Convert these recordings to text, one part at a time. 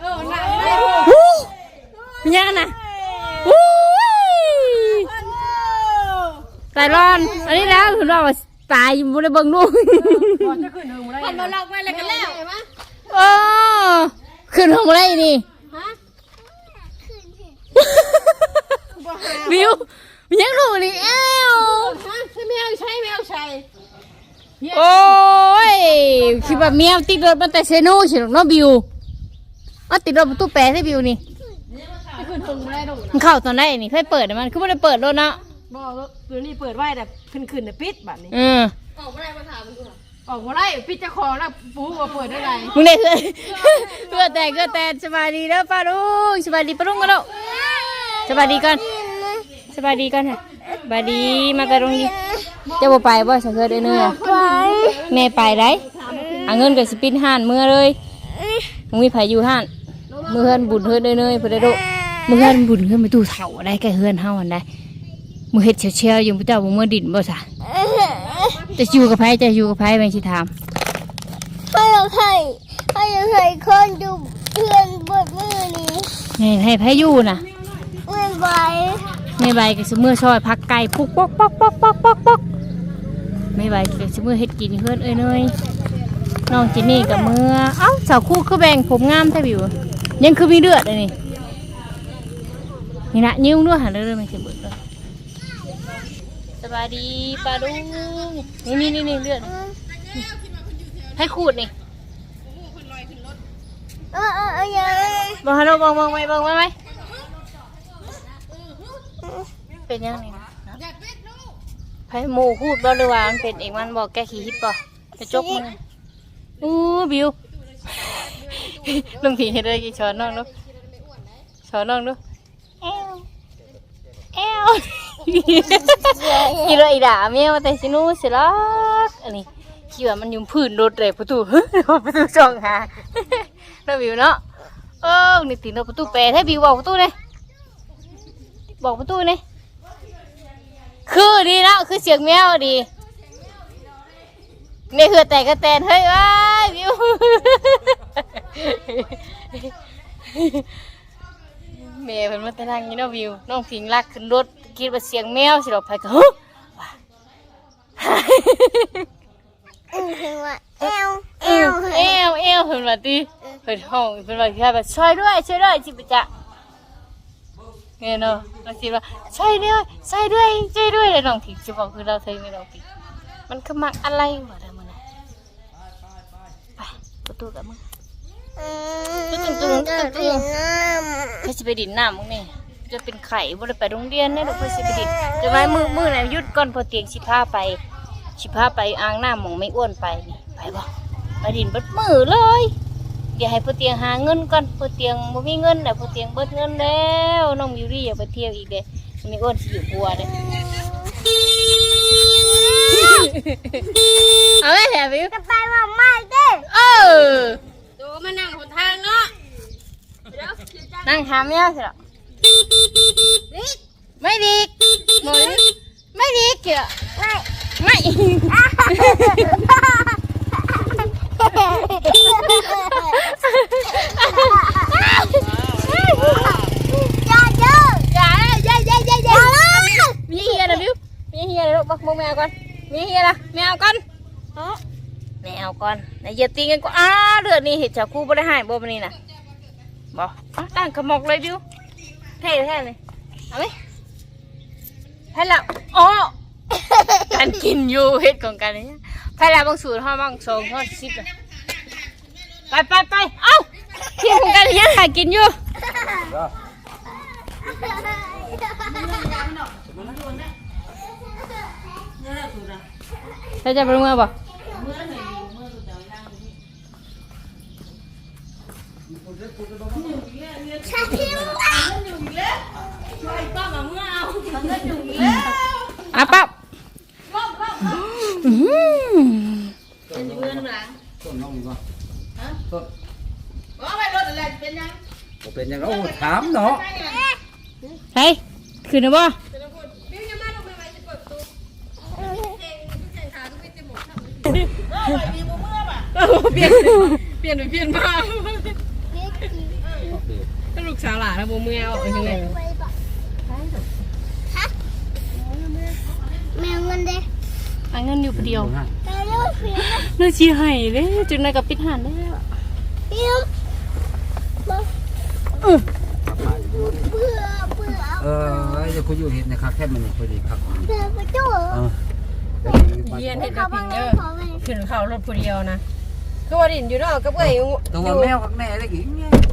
เออหนักฮู้เป็นยังนะฮู้ยตายร้อน อันนี้แล้วคือว่าตายอยู่บนเบิ่งลูกคนมาลอกไว้แล้วกันแล้วโอ้ขึ้นห้องไรนี่ฮะวิวมันยังรู้นี่แอ้วฮะใช่แมวใช่แมวใช่โอ้ยคิดว่าแมวติดรถมันแต่เซโน่ใช่หรอกเนาะบิว เอ๋อติดรถประตูแปรให้บิวนี่ไม่ขึ้นถึงไม่ได้ดอกมันเข้าตอนไหนนี่ค่อยเปิดอะมันคือไม่ได้เปิดรถเนาะบอกว่าตัวนี้เปิดไว้แต่ขึ้นขึ้นแต่ปิดบัดนี้ เออออกมาได้มาถามมึงออกมาได้ปิดจะคอแล้วปูว่าเปิดได้ไรมึงได้เลยเพื่อแต่ก็แต่สบายดีแล้วป้าลุงสบายดีป้าลุงกันแล้วสบายดีก่อนสบายดีก่อนค่ะสบายดีมาแต่โรงเรียนเจะบ่ไปบ่สังเกตได้เนื้อะแม่ไปได้เอาเงินกับสปินห้านเมื่อเลยมึงมีไผอยู่ห้าน มือเฮือนบุญเฮือนเด้อเนยเพื่นได้โดมือเฮือนบุญเฮือนไปตู้เฒ่าได้แก่เฮือนเฮาอันได้มือเฮ็ดเชียวๆอยู่พระเจ้าบ่เมื่อดินบ่ซะจะอยู่กับไผจะอยู่กับไผแม่นสิถามให้เราใส่ให้เราใส่คนดูเพื่อนบดมือนี้ให้ให้ไผอยู่น่ะเมื่อไหวไม่ใบก็สมือซอยผักไก่พุกปอกปอกปอกปอกปอกปอกไม่ใบก็สมือเฮ็ดกินเพื่อนเอ้ยเนยน้องจินนี่กับมือเอ้าสาวคู่คือแบ่งผมงามแท้บิว ยังคือมีเลือดเลยนี่นี่นะยิ้มด้วยหันเรื่อยๆไม่ใช่เบิดเลยสบายดีปลาดุงนี่นี่นี่นี่เลือดให้ขูดนี่เออเออเออยังบังฮัลโหลบังบังไว้บังไว้ไหมเป็นยังไงนะไผหมูพูดบ่หรือว่ามันเป็นเองมันบอกแกขี้ฮิปบ่จะจกมืออู้บิว ลุงผีเฮ็ดอะไรกี่ช้อนน้องดูช้อนน้องดูแอวแอวอีเลยอีด่าแมวแต่สิหนูสิลักอันนี้คิดว่ามันยุ่มพื้นรถเลยประตูประตูช่องหาน้องบิวเนาะเออนี่ติดรถประตูแปรให้บิวบอกประตูเลยบอกประตูเลยคือดีนะคือเสียงแมวดี ไม่คือแต่กระแตนเฮ้ยว้ายวิวแม่เพิ่นมาแต่นั่งนี่เนาะวิว น้องพิงลักขึ้นรถคิดว่าเสียงแมวสิเราไปก็ฮึอือถึงว่าเอวเอเอววเอวเอวเพิ่นว่าติเพิ่นห้องเพิ่นว่าแค่แบบช่วยด้วยช่วยด้วยจิบจะเงี้ยเนาะเราคิดว่าช่วยด้วยช่วยด้วยช่วยด้วยเลยน้องพิงจะบอกคือเราเธอไม่น้องพิงมันคือมักอะไรวะเด้อมันน่ะไประตูกับมึงอืมตึ้งตึ้งตึ้งตึ้งน้เพื่อสิไปดินน้ำมึงนี่จะเป็นไข่บ่ได้ไปโรงเรียนเนี่ยลูกเพื่อสิไปดินจะไว้มือมือไหนหยุดก่อนพอเตียงสิพาไปสิพาไปอ่างน้ำมองไม่อ้วนไปนี่ไปบ่ไปดินบิดมือเลยเดี๋ยวให้พอเตียงหาเงินก่อนพอเตียงบ่มีเงินแต่พอเตียงเบิดเงินแล้วน้องมิวรี่อย่าไปเที่ยวอีกเด้ไม่อ้วนสิอยู่กลัวเด้ เอาไว้แถววิวำจะไปว่าไม่เด้เออตัวมานั่งหนทางเนาะนั่งหาแมวสิหรอไม่ดีหมดไม่ดีเกี่ยไม่ไม่อย่าเยอะอย่าอย่าอย่าอย่าอย่าอย่าเลยมีเฮียนะบิว มีเฮียนะลูกบักมงแมวก่อนมีเฮียนะแมวก่อนแมวก่อนไหนเหยียบตีกันก่อนอ้าเลือดนี่เห็ดจากคู่บ่ได้ใหายบ่มันนี่ นะบ่อะตั้งขมอกเลยบิวเท่แท้เลยเอาไหมให้แล้วอ๋อการกินอยู่เฮ็ดของกันนี่ไปแล้วบางสูตรห้าบางสองทอดสิบเลยไปไปไปเอ้าเที่ยงของกันยังหากินอยู่เราจะไปโรงเรียนบ่ชาทิมอะอะปั๊บอื้อหือต้นน้องก็ต้นว่าไปรถอะไรเป็นยังบ่เป็นหยังโอ้ถามเนาะไปขึ้นนะบ่ บิวยังมาลงไปไว้จะเปิดประตู เออเปลี่ยนเปลี่ยนไปเปลี่ยนมาเด็กกินแล้วบ่เมื่อเอาจังได๋ไปบอกฮะแมวเงินเด้อันเงินอยู่ผู้เดียวแต่ลูกเพียเนื้อชีให้เด้จุดนั้นกับปิดหันได้แล้วเพียงบออเบื่อเบื่อเออเดี๋ยวคุณอยู่เห็นนะครับแค่มันพอดีครับเบื่อประตูเออ เยียนให้เฮ็ดเขากับบ้าพิงงเลเด้อยขอไปขึ้นเข้ารถผู้เดียวนะคือว่าดินอยู่เนาะกับเอ้ยตัวแมวกับแม่ได้กี่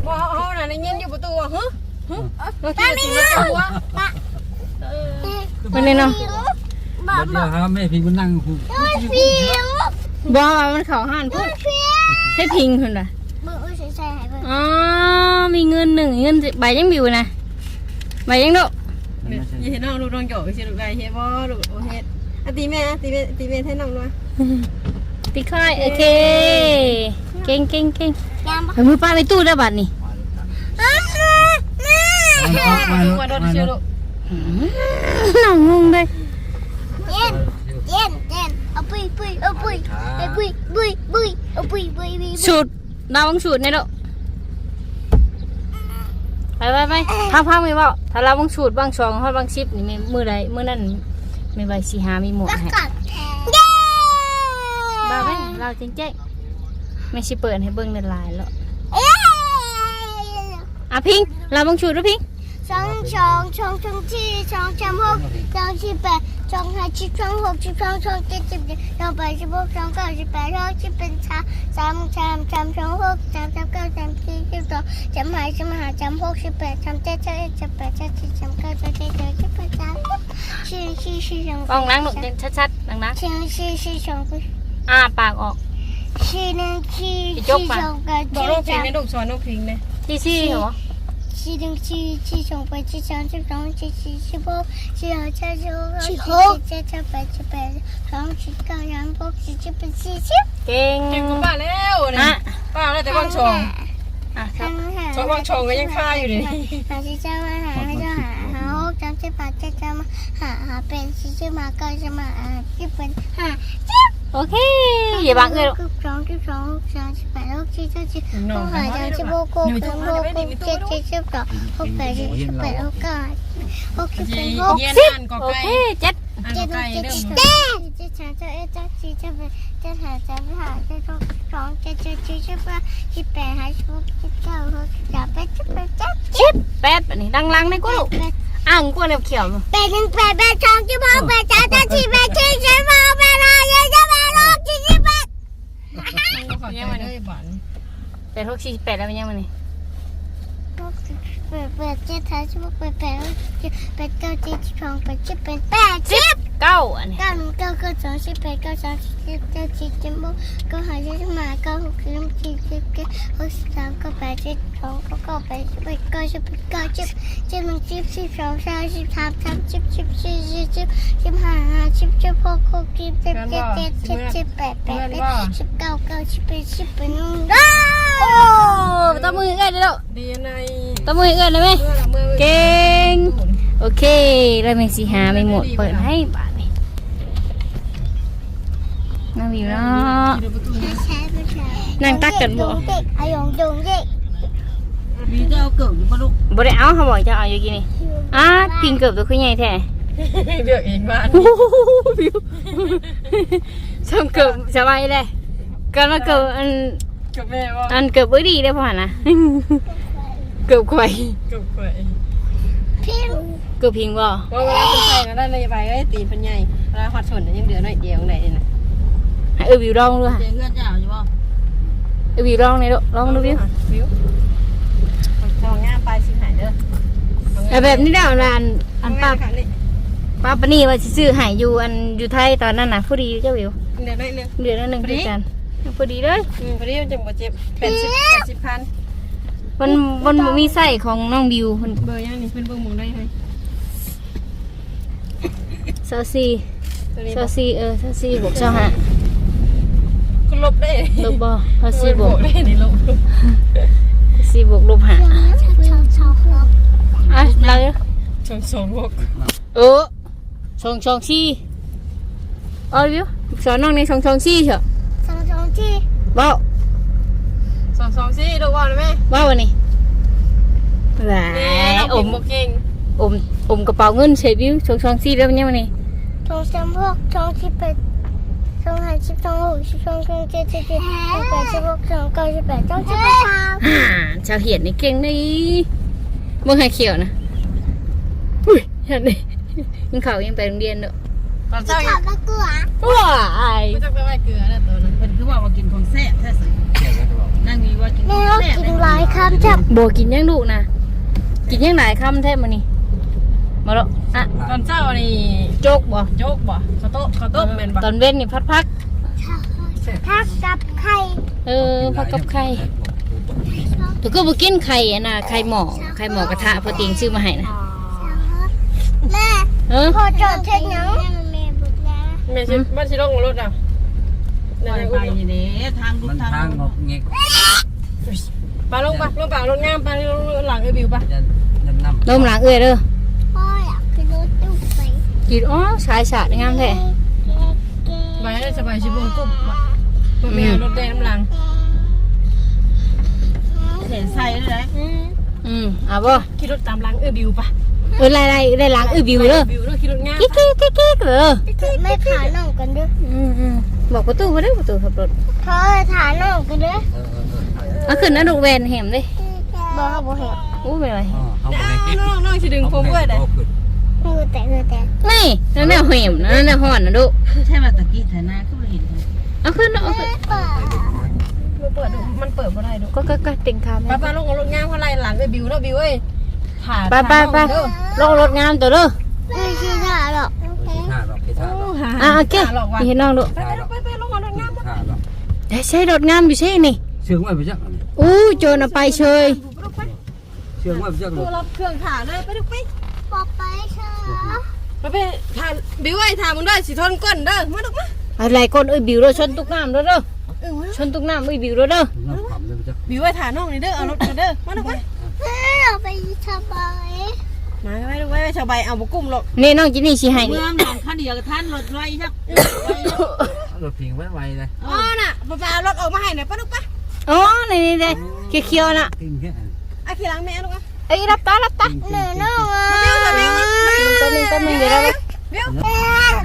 บ่เฮาน่ะได้ยินอยู่ประตูว่าฮะฮะเราคิดว่าสิมาตัวมันนี่เนาะบอกเดี๋ยวครับแม่พี่มันนั่งหูเพียงบ่ว่ามันเข้าหันพุ่นเพียงให้พิงพุ่นน่ะเบื่อใส่ใส่หายไปอ๋อมีเงินหนึ่งเงินใบยังบิวนะใบยังโดอย่าเห็นน้องลูกน้องหยอกสิลูกได้เฮ็ดบ่ลูกโอเฮ็ด อะตีแม่ตีแม่ตีแม่ให้น้องด้วยติค่ายโอเค เก่งเก่งเก่งยามเอามือป้าไปตู้ได้บัดนี่อ้าวแม่มาลูกว่าโดนเชื่อลูกน้องงงเลยเย็นเย็นเย็นเอาปุยปุยเอาปุยเอาปุยปุยปุยเอาปุยปุยปุยสูตรดาวบังสูตรเนี่ยโดไปไปไปพักพักไม่บอกถ้าเราบังสูตรบางสองเขาบางชิปนี่ไม่มือใดมือนั่น ไม่ใบสีหามีหมวกแล้วให้กัดเย้บ้าไหมเราจริงแจ้งไม่ใช่เปิดให้เบิ้งในไลน์แล้วเอ้ยอะพิง เราบังสูตรแล้วพิงสองสองสองสองสี่สองสามหกสองสิบแปด สองห้าสิบสองหกสิบสองสองเจ็ดสิบเจ็ดสองแปดสิบหกสองเก้าสิบแปดสองสิบเป็นสามสามสามสามสองหกสามสามเก้าสามสี่สิบสองสามห้าสามห้าสามหกสิบแปดสามเจ็ดสามเอ็ดสามแปดสามสิบสามเก้าสามสิบสามสิบแปดสามสี่สี่สี่สองกล้องล้างหนุกชัดๆดังนะสี่สี่สี่สองอ้าปากออกสี่หนึ่งสี่ไปยกสี่มาสองกับบอกสี่ลูกพิงสามในลูกสอนลูกเพิงเลยที่ซี่เหรอสี่อ งสี่สี่สิบหกสี่ห้าสิบหกสี่หกเจ็ดสิบแปดสิบแปดสองสิบเก้าสามหกสี่สิบเป็นสี่สิบเก่ง เก่งกว่าป้าแล้วอะ ป้าแล้วแต่บางชงอะครับชองบางชงก็ยังค่าอยู่ดิหาสี่จะมาหาให้จะหาหาหกสามสิบแปดจ็ดจะมาหาหาเป็นสี่สิบมาเก้าจะมาหาสิบเป็นหาสิบ โอเค อย่าบังเอิญสิบสองสิบสองหกสามสิบแปดหกสี่สิบสิบน้หองกห้าสามสิบหกหกสามหกหกเจ็ดเจ็ดสิบสองหกแปดสิบสิบแปดหกเก้าหกสิบเย็เป็นนหกเย็นสิบอ่านกอโอไก่เคเจ็ดอ่านเจ็กดอหไก่กเจ็ดเริ่มเจ็ดเจ็ดสามเจ็ดเอ็ดเจ็ดสี่เจ็ดแปดเจ็ดห้าเจ็ดหกเจ็ดหกสองเจ็ดเจ็ดสี่สิบแปดสิบแปดห้าสิบหกสิบเก้าหกสิบสามแปดสิบแปดเจ็ดชิปแปดอันนี้ดังลังในกูลูกแปดอ่างกูเนี่ยเขียวแปดหนึ่งแปดแปดสองสิบหกแปดสามแปดสี่แปดสี่สิบหกแปดห้าเจ็ดสิบแปดหกสี่สิบแปด ยังมาเลยบ้านแปดหกสี่แปดแล้วมันยังมันนี่หกสิบแปดแปดเจ็ดห้าสิบหกแปดแปดหกสิบแปดเก้าเจ็ดสิบสองแปดสิบแปดแปดสิบเก้าอันนี้เก้าหนึ่งเก้าเก้าสองสิบแปดเก้าสามสิบเก้าสี่สิบหกเก้าหาสิบห้าเก้าหกสิบสี่สิบเจ็ดหกสิบสามเก้าแปดสิบสองเก้าเก้าแปดสิบเอ็ดเก้าสิบเอ็ดเก้าสิบสิบหนึ่งสิบสิบสองสามสิบสามสามสิบสิบสี่สิบสิบสิบห้าห้าสิบสิบหกหกสิบเจ็ดเจ็ดเจ็ดสิบสิบแปดแปดแปดสิบเก้าเก้าสิบเอ็ดสิบแปดหนึ่งได้โอ้ตบมือเอื้อนเลยลูกดีใน ตบมือเอื้อนเลยไหมเมื่อเมื่อเก่ง โอเคแล้วมีสีหาไม่หมดเปิดให้บาทนี่น่าวิวเนาะใช่ไม่ใช่นั่งตักกันบ่เด็กอายุดงเด็กมีเจ้าเกิดอยู่ปะลูกบ่ได้เอาเขาบอกจะเอาอยู่กี่นี่อะพิงเกือบตัวขึ้นใหญ่แท้เลือกเองบ้านโอ้โหวิวทำเกือบสบายเลยเกิดมาเกือบอันกับแม่ว่าอันเกือบบ่ดีเลยพ่อนะ เกือบไข่กับข่อยพิมเกือบพิงบ่ว่าเวลาคนไทยนะได้เลยไปเอ้ยตีเป็นใหญ่เวลาฮอดชนยังเดือหน่อยเดียวไหนนะให้เออวิวลองดูค่ะเจ๊เงื่อนเจ้าอยู่บ่เออวิวลองเลยลูกลองดูวิววิวทองงามไปสิหายเด้อแต่แบบนี้ได้เอาอันอันป้าค่ะนี่ป้าปานี่ว่าสิซื้อให้อยู่อันอยู่ไทยตอนนั้นน่ะผู้ดีเจ้าวิวเดี๋ยวได้เลยเดือนละหนึ่งพอดีคือกันพอดีเลยอืมพอดีมันจะบ่เจ็บเป็นสิบแปดสิบพัน มันมันบ่มีไส้ของน้องวิวมันเบอร์ยังนี่เป็นเบอร์หมูได้ไหมเซาซีตัวนี้เซาซีเออเซาซีบวกเซาห้าก็ลบได้ลบบ่เซาซีบวกได้นี่ลบซีบวกลบห้าชอบชอบชอบชอบอะเราสองสองบวกเออสองสองสี่เอาวิวสอนน้องในสองสองสี่เถอะสองสองที่ว้าวส องสองสี่ลูกว่าเลยไหมว้าววันนี้ว้าอมบ่เก่งอมอมกระเป๋าเงินเฉยวิวชงชองซีแล้วมันยังมันนี่ทองสามหกทองสิบแปดทองห้าสิบทองหกสิบทองเจ็ดสิบเจ็ดทองแปดสิบหกทองเก้าสิบแปดทองสิบแปดอ่าชาวเหียนนี่เก่งนี่เมื่อไงเขียวนะอุ้ยเห็นดิยังเขายังไปโรงเรียนเนอะตอนเช้าถามมากูอะว้าย ไม่ต้องไปไหว้เกลือแล้วตัวนั้นเพิ่นคือว่ามากินของแซ่บแท้สิ นั่งนี่ว่ากินขแม่องเราแซ่บกินหลายคำจับโบกินยังดุนะกินยังหลายคำแทบมานี่มาแล้วอะตอนเช้านี่โจ๊กบ่โจ๊กบ่ข้าวต้มข้าวต้มแม่นบ่ตอนเว้นนี่พัดพักทักกับไข่เออพักกับไข่ตัวก็บ่กินไข่อะนะไข่หมอไข่หมอกระทะพอติงซื้อมาให้นะแม่เออพอจอดเทนยังแม่บุกนะแม่สิบ้านสิลงรถอะ ไปนั่นไปไงอุ้มนี่เด้ทางลูกทางงอกเงกปลาลงปลาลงปลารถงามปลาลงหลังไอ้บิวปะยันยันนำนมหลังเอ้ยเด้อพ่ออยากขึ้นรถตู้ไปกินอ๋อสายสาดงามแท้ไปให้สบายชิบงกุ๊บบ่แม่รถแดงน้ำหลังเห็นใส่เลยอืมเอาบ่ขี่รถตามหลังเอ้บิวปะเออไล่ไล่ได้หลังเอ้ยบิวเด้อบิวเด้อขี่รถงามกิ๊กกิ๊กกิ๊กกิ๊กเด้อไม่ขาน้องกันด้วยอืมอืม บอกประตูมาเด้อประตูขับรถพ่อขาน้องกันด้วยเออเออเออเอาขึ้นนะลูกแวนแหมเด้บอกเขาบอกเห็นอู้เป็นไรอ๋อเขาบอกให้เก็บน้องน้องสิดึงผมไว้ได้มือแต่มือแต่นี่นั่นแนวแหมนั่นแนวห่อนนะลูกใช่ว่าตะกี้ฐานะเขาเห็นเอาขึ้นเอาขึ้นป่ามันเปิดดูมันเปิดบ่ได้ดูก็ก็ก็ติงคามป้าป้าลงรถงามเขาไล่หลังไอ้บิวเนาะบิวเอ้ยถ่าไปไปไปลงรถงามตัวเด้อไม่ใช่ท่าหรอก ท่าหรอกไปท่าหรอกอะโอเคหลอกว่าเห็นน้องลูกไปไปไปลงรถงามท่าหรอกได้ใช้รถงามอยู่ใช่นี่เชื่องไว้ไปจักอู้โจรเอาไปเชยเชื่องไว้ไปจักตัวรับเครื่องถ่าเลยไปดูไปปอไปเถอะไปไปถ่าบิวไอ้ถ่ามึงได้สิทนก้นเด้อมาดูมาอะไรคนเอ้ยบิวเด้อชนตุกน้ำเด้อเด้อเออชนตุกน้ำเอ้ยบิวเด้อเด้อน้ำขำเลยไปจักบิวไอ้ถ่าน้องนี่เด้อเอารถมาเด้อมาดูมาเราไปสบาย มาไปดูไปชาวใบเอาบุกุ้มหรอกนี่น้องจินี่สิให้นี่เมืองหนองข้าเดียวกับท่านรถไว้จักรถพิงไว้ไวเลยอ๋อน่ะป้าป้ารถออกมาให้หน่อยป้าลูกป้าอ๋อนี่นี่เด้เขียวๆน่ะติ้งแค่ไอ้ขี่หลังแม่ลูกอะเอ้ยรับตารับตาเหนื่อยน้องอะบิวค่ะบิวตัวนึงตัวนึงเดี๋ยวเราไปบิว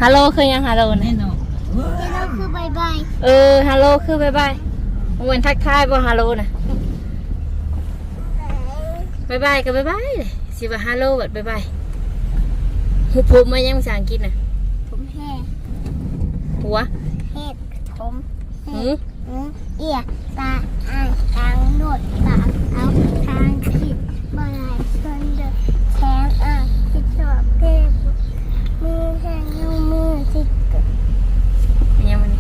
ฮัลโหลคือยังฮัลโหลนะเราคือบายบายเออฮัลโหลคือบายบายวันทักทายบ่ฮัลโหลนะ บายบายกับบายบายเลยสิว่าฮัลโหลแบบบายบายหูผมมายังภาษาอังกฤษน่ะผมแห่หัวเห็ดผมหูหูเอียตาอ่างทางโนดปากเอาทางขีดบลายชนเดอแขนอ่างที่ชอบเทพมือแทงนิ้วมือที่กดมันยังมัน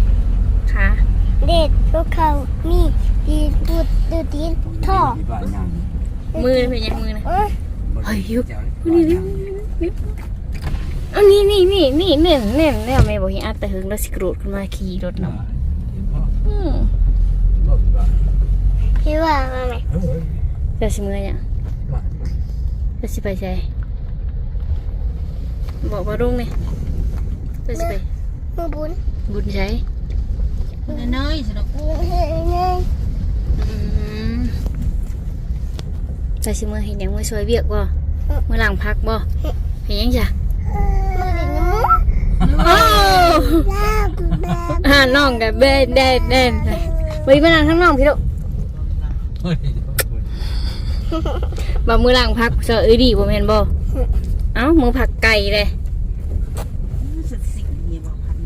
ขาเด็ดพวกเขามีดีดูดดูดีนท่อบ้านยัง มือนี่เป็นยังมือนะเอ้ยนี่นี่นี่อันนี้นี่นี่นี่เน่นเน่นแนวแม่บอกให้อัดแต่หึงแล้วสิกรูดขึ้นมาขี่รถเนาะอืมคิดว่ามาไหมเดี๋ยวสิมือเนี่ยเดี๋ยวสิไปใส่บอกว่ารุ่งนี่เดี๋ยวสิไปมือบุญบุญใช้เนยสิลูก มือเฮ้ยเงย อืม ใส่สิมือเห็นยังมือช่วยเวียกบ่มือหลังพักบ่เห็นยังจ้ะมือดินมือโอ้ลาบแบบอ่าน้องกับเบนเดนเดนไปมานั่งข้างนอกพี่ลูกเฮ้ยบ่มือหลังพักเสือเอ้ยดีบ่แม่นบ่เอ้ามือผักไก่เลยสุดสิ่งนี้บอกพัน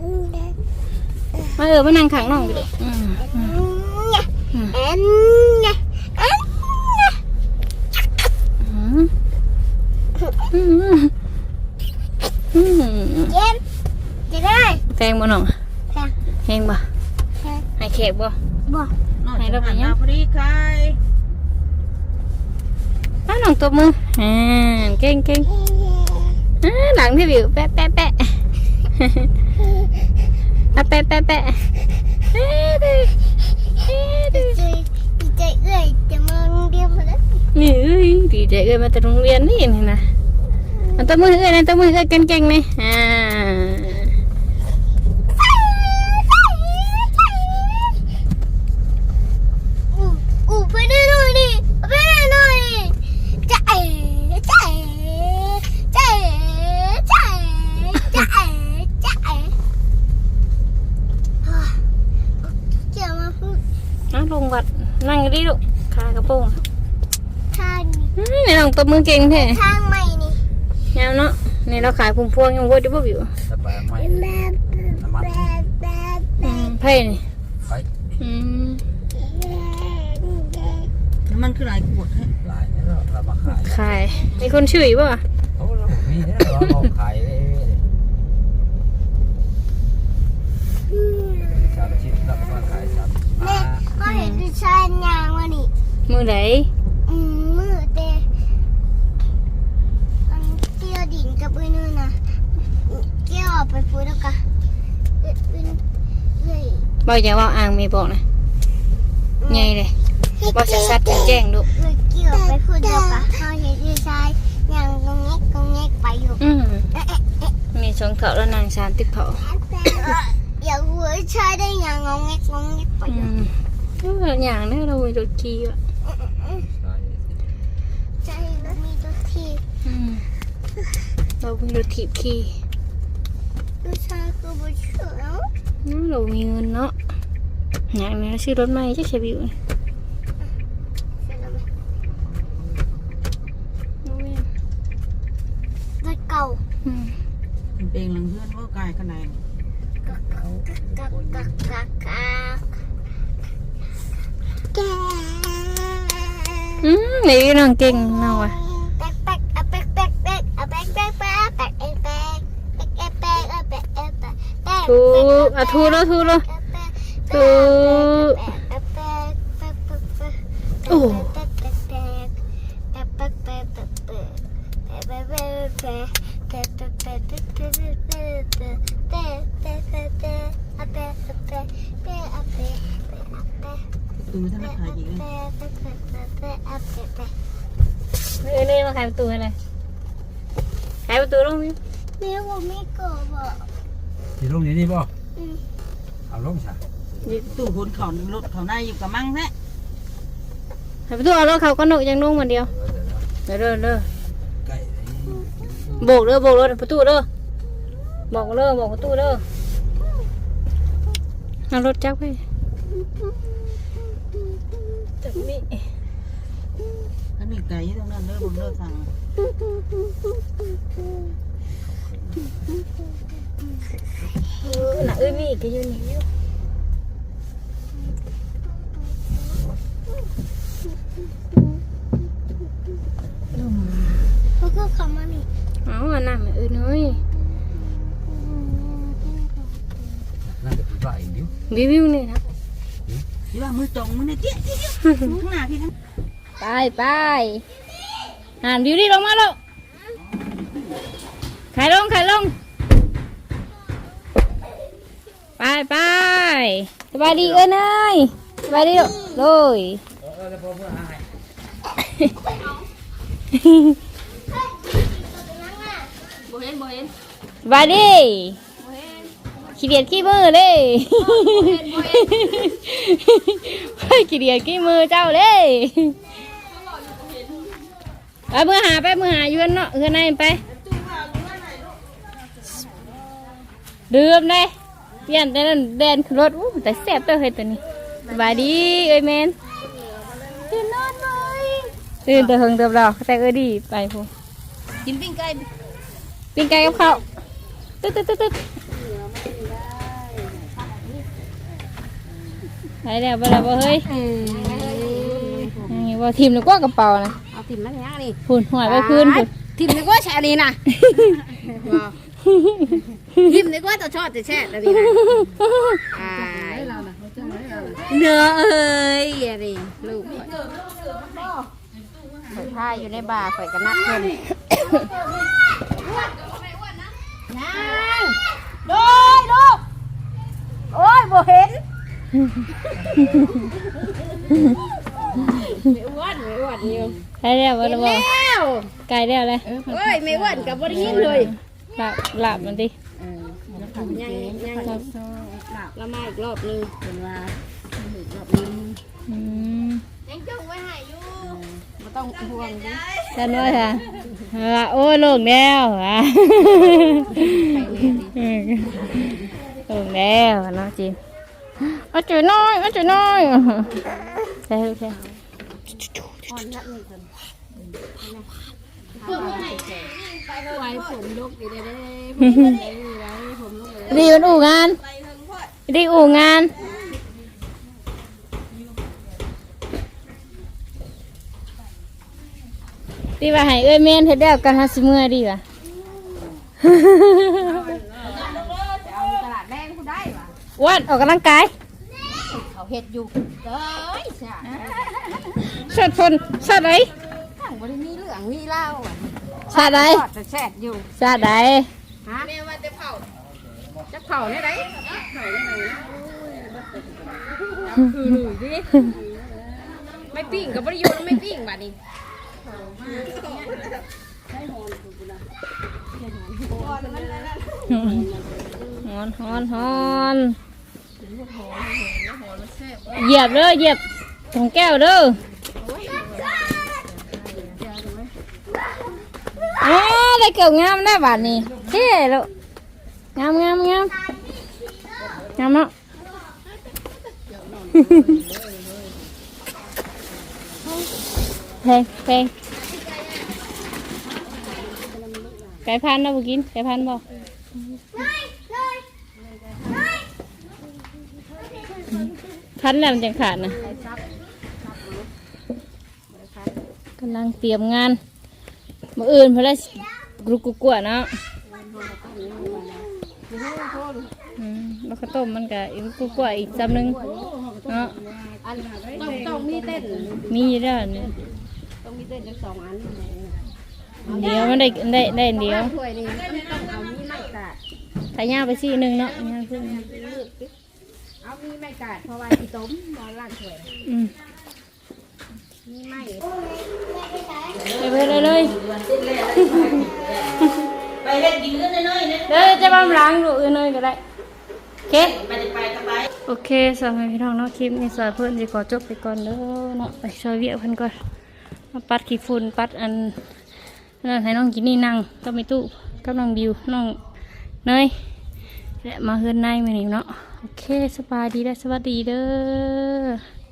อืมเด็กมาเออมานั่งข้างน้องพี่ลูกอืม อืมเนี่ยเอ็นเนี่ยเอ็นเนี่ย อืมอืมอืม เย็นจะได้ แตงบ่น้อง ค่ะ แห้งบ่ ค่ะ ให้แขกบ่บอกให้เราไปยัง พอดีใครอ้าวน้องตบมืออ่าเก่งเก่งอ่าหลังพี่บิวแปะแปะแปะอะแปะแปะแปะเอ๊ะดิเอ๊ะดิดีใจดีใจเอ้ยจะมาโรงเรียนมาแล้วนี่เอ้ยดีใจเอ้ยมาแต่โรงเรียนนี่นี่นะเอาตบมือเอ้ยนะตบมือเอ้ยเก่งๆนี่อ่าอู้อู้ไปได้หน่อยดิไปได้หน่อย บมือเก่งแท้ทางใหม่นี่แามเนาะนี่เราขายพุ่มพวงยังวดได้บ่บิวแต่าไม่นี่ไผ่น้ำมันคือหลายขดฮหลารเรามาขายขายมีคนชื่ออีกบ่โเราขายเลยมชิ้นเรามาขาม่ก็เห็นดิฉันยางวันนี้มือไหน บ่อย่าว่าอ่างมีบอกนะไงเลยบ่ชัดชัดแจ้งดูเกี่ยวไปพูดเดียวกับเขาเห็นอยู่ใช่ยังตรงนี้ตรงนี้ไปอยู่อืมมีชงเขาแล้วนางชานติ๊กเขาอย่าหัวใช่ได้ยังงงเงี้ยงงเงี้ยไปอยู่อย่างนั้นเราไปรถขี่อ่ะใช่เรามีรถขี่เราเป็นรถถีบขี่รถชาคือบุญเขียว nó đồ nguyên nó nhà này nó siêu đón may chắc sẽ bị này rất cầu. Ừ. bên lưng hơn có cài cái này. Cà cà cà cà cà Ừ, này nó kinh nào à? อะทูแล้วทูแล้วทูโอ้เออเล่ยมาขายประตูอะไรขายประตูลงนี้นี่ผมไม่กลัวบอกที่ลงนี้นี่บอก เอาลงซะตู้คนเขารถเขาได้อยู่กับมั่งแท้ขายประตูเอาแล้วเขาก็นกยังนุ่งคนเดียวเด้อเด้อเด้อใกล้เลยโบกเด้อโบกเด้อประตูเด้อบอกเด้อบอกประตูเด้อเอารถจักรไปจับนี่ถ้ามีไก่ตรงนั้นเด้อบนเด้อสั่ง เออน่ะเอ้ยมีก็อยู่นี่อยู่เขาก็ขอมานี่เอาอันนั้นน่ะเอ้ยน้อยน่าจะเป็นว่าอีกเดียววิววิวนี่นะที่ว่ามือตรงมือในเตี้ยเตี้ยข้างหน้าพี่ทั้งไปไปหันวิวนี่ลงมาแล้วขายลงขายลง ไปไปสบายดีเอ้ยนายสบายดีลูกเลยบ่เห็นบ่เห็นสบายดีขี้เดียดขี้มือเลยเฮ้ยขี้เดียดขี้มือเจ้าเลยไปมือหาไปมือหาอยู่กันเนาะเฮือนในไปดื่มเลย เปลี่ยนแต่นั้นแดนขึ้นรถอู้แต่แซ่บเต้าเฮ้ยตัวนี้สบายดีเอ้ยแมนตื่นนอนเลยตื่นแต่เฮิงเติบเราแต่เอ้ยดีไปพูกินปิ้งไก่ปิ้งไก่กับข้าวตึ๊ดตึ๊ดตึ๊ดตึ๊ดไปแล้วไปแล้วบ่เฮ้ยนี่บ่ทีมหรือกว่ากระเป๋านะเอาทิ่มมาแล้วนี่พุ่นหอยไปพื้นพุ่นทิ่มนึกว่าแช่นี่นะ ทิ่มนึกว่าตัวชอดจะแช่แล้วนี่นะอ่าเนื้อเอ้ยอะไรลูกข่อยผ้าอยู่ในบ่าข่อยก็นับเพิ่นยังโดยลูกโอ้ยบ่เห็นไม่อ้วนไม่อ้วนอยู่ใกล้แล้วบ่ล่ะบ่แล้วใกล้แล้วเลยเอ้ยไม่อ้วนกับบ่ได้ยินเลย หลับหลับมันดิยังยังละมาอีกรอบนึงเป็นว่าอีกรอบนึงอืมยังจงไว้ให้อยู่บ่ต้องห่วงดิกันว่าค่ะว่าโอ้ยโลงแล้วอะโลงแล้วเนาะจีนเอาจุยน้อยเอาจุยน้อยใช่ใช่อ่อนละนี่คน ไว้ผมลุกดีเด้ผมได้ไว้ผมลุกเลยดีมันอู่งานดีอู่งานดีว่าให้เอ้ยเมนเฮ็ดแล้วกันหาสิเมื่อดีว่ะเอาตลาดแดงคุณได้ปะอ้วันออกกำลังกายเขาเห็ดอยู่เอ้ยใช่สดพนสดไหนข้างบริมีเหลืองมีเหล้าอะ สดไหนทอดแต่แซ่บอยู่สดไหนฮะแม่ว่าจะเผาจะเผาได้ไหนเผาได้ไหนคือหนูดิไม่ปิ้งกับบริยูไม่ปิ้งบัดนี้ฮอนฮอนฮอนเหยียบเด้อเหยียบของแก้วเด้อ อ้าได้เกี่ยวงามได้บาทนี่เท่ลูกงามงามงามงามเนาะเพลงเพลงไก่พันนะบุกินไก่พันธุ์บ่พันแล้วมันจังขาดนะกำลังเตรียมงาน มาอื่นเพราะได้กรุกกลัวเนาะอืมแล้วข้าวต้มมันก็อีกกรุกกลัวอีกจำหนึ่งเนาะอันต้องต้องมีเต้นมีอยู่แล้วเนี่ยต้องมีเต้นทั้งสองอันเดี๋ยวมันได้ได้ได้เดียวถ้วยนี่ต้องต้องเอามีไม้กาดถ้าย่างไปซี่หนึ่งเนาะย่างขึ้นเอามีไม้กาดเพราะว่าที่ต้มนอนล่างถ้วยอืม มีไม้ไปเลยเลยไปเล่นกินเรื่องน้อยๆนะเดี๋ยวจะบำล้างดูอื่นเลยก็ได้โอเคไปจะไปก็ไปโอเคสำหรับพี่น้องเนาะคลิปนี้สอยเพื่อนจะขอจบไปก่อนเด้อเนาะไปช่วยเวียเพิ่นก่อนมาปัดขี้ฝุ่นปัดอันนั่นให้น้องกินนี่นั่งก็ไม่ตู้กับน้องบิวน้องเนยและมาเฮือนในมือนี้เนาะโอเคสบายดีและสวัสดีเด้อ